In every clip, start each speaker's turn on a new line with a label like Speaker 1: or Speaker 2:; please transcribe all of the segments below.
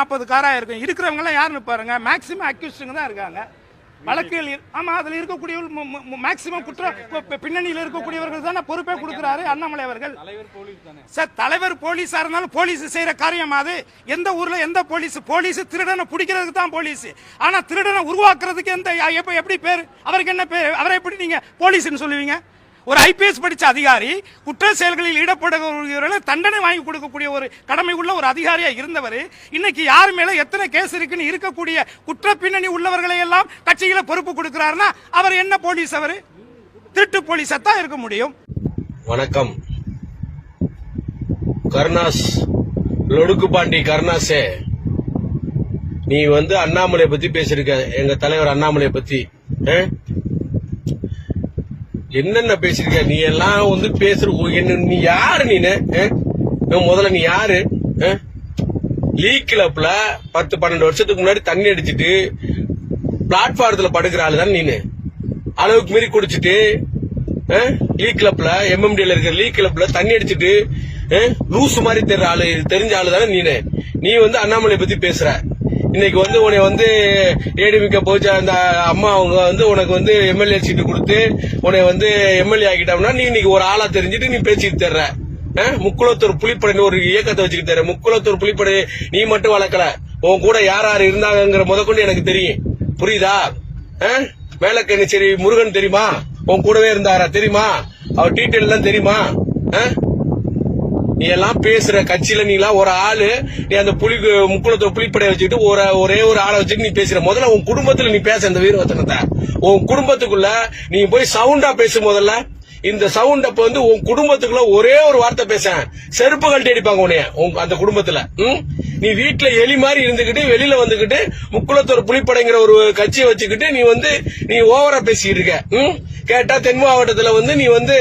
Speaker 1: நாற்பது காரா இருக்கும். இருக்கிறவங்க எல்லாம் யாருன்னு பாருங்க. மேக்சிமம் அக்யூஸ்டுங்க தான் இருக்காங்க. வழக்குகள் இரு- ஆமா அதுல இருக்கக்கூடிய மேக்சிமம் குற்ற பின்னணியில் இருக்கக்கூடியவர்கள் தானே பொறுப்பே கொடுக்கிறாரு. அண்ணாமலை அவர்கள். சார் தலைவர் போலீஸா இருந்தாலும் போலீஸ் செய்யற காரியம் அது. எந்த ஊர்ல எந்த போலீஸ்? போலீஸ் திருடனை பிடிக்கிறதுக்கு தான் போலீஸ். ஆனா திருடனை உருவாக்குறதுக்கு எந்த எப்ப எப்படி பேர்? அவருக்கு என்ன பேர்? அவரை எப்படி நீங்க போலீஸ்னு சொல்லுவீங்க? ஒரு ஐபிஎஸ் படித்த அதிகாரி குற்ற செயல்களில் ஈடுபடுகிறவர்களை தண்டனை வாங்கி கொடுக்கக்கூடிய ஒரு கடமை உள்ள ஒரு அதிகாரியாக இருந்தவர் இன்னைக்கு யார் மேலே எத்தனை கேஸ் இருக்குன்னு இருக்கக்கூடிய குற்ற பின்னணி உள்ளவர்களை எல்லாம் கட்சியில் பொறுப்பு கொடுக்கிறாருன்னா அவர் என்ன போலீஸ் அவர்? திருட்டு போலீஸா தான் இருக்க முடியும்.
Speaker 2: வணக்கம். கருணாஸ் லொடுக்கு பாண்டி கருணாசே நீ வந்து அண்ணாமலை பத்தி பேசிருக்க எங்க தலைவர் அண்ணாமலை பத்தி என்னென்ன பேசிருக்க நீ எல்லாம் வந்து பேசுற என்ன நீ யாரு நீனு? ஆ? முதல்ல நீ யாரு? ஆ? லீக் கிளப்ல பத்து பன்னெண்டு வருஷத்துக்கு முன்னாடி தண்ணி அடிச்சிட்டு பிளாட்பாரத்துல படுக்கிற ஆளு தான் நீனு? அளவுக்கு மீறி குடிச்சிட்டு லீக் கிளப்ல எம்எம்டில இருக்கிற லீக் கிளப்ல தண்ணி அடிச்சிட்டு லூஸ் மாதிரி தெரியற ஆளு தெரிஞ்ச ஆளு தானே நீனு? நீ வந்து அண்ணாமலை பத்தி பேசுற. இன்னைக்கு வந்து உன்னை வந்து ஏடிமிக்க போச்சு. அந்த அம்மா அவங்க வந்து உனக்கு வந்து எம்எல்ஏ சீட்டு கொடுத்து உன்னை வந்து எம்எல்ஏ ஆக்கிட்டோம்னா நீ இன்னைக்கு ஒரு ஆளா தெரிஞ்சுட்டு நீ பேசிட்டு தர்ற. முக்குளத்தூர் புலிப்படை ஒரு இயக்கத்தை வச்சுக்கிட்டு தர முக்குளத்தூர் புலிப்படை நீ மட்டும் வளர்க்கல. உன் கூட யார் யார் இருந்தாங்கிற கொண்டு எனக்கு தெரியும். புரியுதா? அஹ்? மேலக்கண்ணி சரி முருகன் தெரியுமா? உன் கூடவே இருந்தாரா? தெரியுமா? அவர் டீட்டெயில் தான் தெரியுமா? அஹ்? நீ எல்லாம் பேசுற கட்சியில நீ எல்லாம் ஒரு ஆளு நீ அந்த புலி முக்குளத்தை புலிப்படையை வச்சுக்கிட்டு ஒரு ஒரே ஒரு ஆளை வச்சுட்டு நீ பேசுற. முதல்ல உன் குடும்பத்துல நீ பேச இந்த வீரவத்தனத்தை. உன் குடும்பத்துக்குள்ள நீ போய் சவுண்டா பேசும் முதல்ல. இந்த சவுண்ட் அப்ப வந்து உன் குடும்பத்துக்குள்ள ஒரே ஒரு வார்த்தை பேச செருப்பு கழட்டி அடிப்பாங்க உன்னைய உன் அந்த குடும்பத்துல. ம்? நீ வீட்டுல எலி மாதிரி இருந்துகிட்டு வெளியில வந்துகிட்டு முக்குளத்தோர் புலிப்படைங்கிற ஒரு கட்சியை வச்சுக்கிட்டு நீ வந்து நீ ஓவரா பேசிட்டு இருக்க. ம்? கேட்டா தென் மாவட்டத்துல வந்து நீ வந்து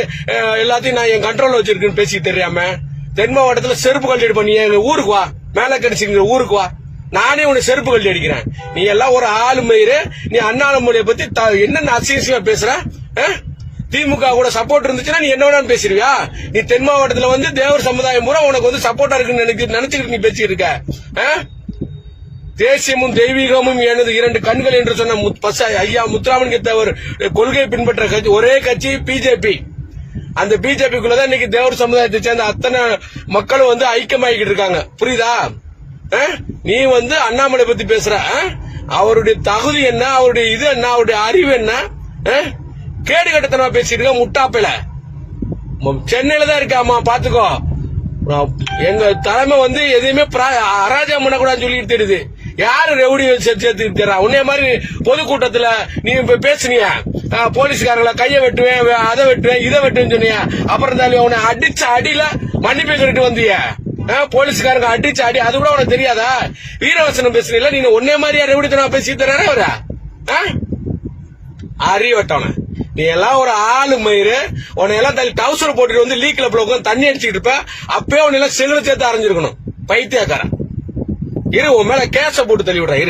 Speaker 2: எல்லாத்தையும் நான் என் கண்ட்ரோல் வச்சிருக்கேன்னு பேசி தெரியாம. தென் மாவட்டத்துல செருப்பு கழட்டி அடிப்ப நீ எங்க ஊருக்கு வா. மேல கடிச்சுங்கிற ஊருக்கு வா. நானே உன்னை செருப்பு கழட்டி அடிக்கிறேன். நீ எல்லாம் ஒரு ஆளு மயிறு. நீ அண்ணாமலையை பத்தி த- என்னென்ன அசிங்கமா பேசுற? திமுக கூட சப்போர்ட் இருந்துச்சுன்னா நீ என்ன வேணாலும் பேசிருவியா நீ தென் மாவட்டத்துல வந்து தேவர் சமுதாயம் பூரா உனக்கு வந்து சப்போர்ட்டா இருக்குன்னு நினைச்சு நினைச்சுக்கிட்டு நீ பேசிட்டு இருக்க. தேசியமும் தெய்வீகமும் எனது இரண்டு கண்கள் என்று சொன்ன முத்- ஐயா முத்துராமலிங்க தேவர் கொள்கை பின்பற்ற கட்சி ஒரே கட்சி பிஜேபி. அந்த பிஜேபிக்குள்ளதான் இன்னைக்கு தேவர் சமுதாயத்தை சேர்ந்த அத்தனை மக்களும் வந்து ஐக்கியமாகிக்கிட்டு இருக்காங்க. புரியுதா? நீ வந்து அண்ணாமலை பத்தி பேசுற அவருடைய தகுதி என்ன? அவருடைய இது என்ன? அவருடைய அறிவு என்ன? கேடு கட்டத்தனமா பேசிட்டு இருக்க முட்டாப்பில சென்னையில தான் இருக்காமா பாத்துக்கோ. எங்க தலைமை வந்து எதையுமே பிரா- அராஜகம் பண்ணக்கூடாதுன்னு சொல்லிட்டு தெரியுது. யாரு ரெவடி சேர்த்து தர்றா உன்னைய மாதிரி பொதுக்கூட்டத்துல நீ இப்ப பேசுனிய? போலீஸ்காரங்கள கைய வெட்டுவேன் அதை வெட்டுவேன் இதை வெட்டுவேன்னு சொன்னியா? அப்புறம் தான் உன்னை அடிச்ச அடியில மன்னிப்பு கேட்டு வந்திய? ஆ, போலீஸ்காரங்க அடிச்ச அடி அது கூட உனக்கு தெரியாதா? வீரவசனம் பேசுறீங்களா நீ ஒன்னே மாதிரியா ரெவடி பேசி தர்றாரு அவரா? ஆ? அறிவட்டவன. நீ எல்லாம் ஒரு ஆளு மயிறு. உன்னை எல்லாம் தள்ளி டவுசர் போட்டுட்டு வந்து லீக்ல உட்காந்து தண்ணி அடிச்சுட்டு இருப்ப. அப்பயே உன்னை எல்லாம் செல்ல சேர்த்து அரைஞ்சிருக்கணும். பைத்தியக்காரன். இரு உன் மேல கேச போட்டு தள்ளி விடுறேன் இரு.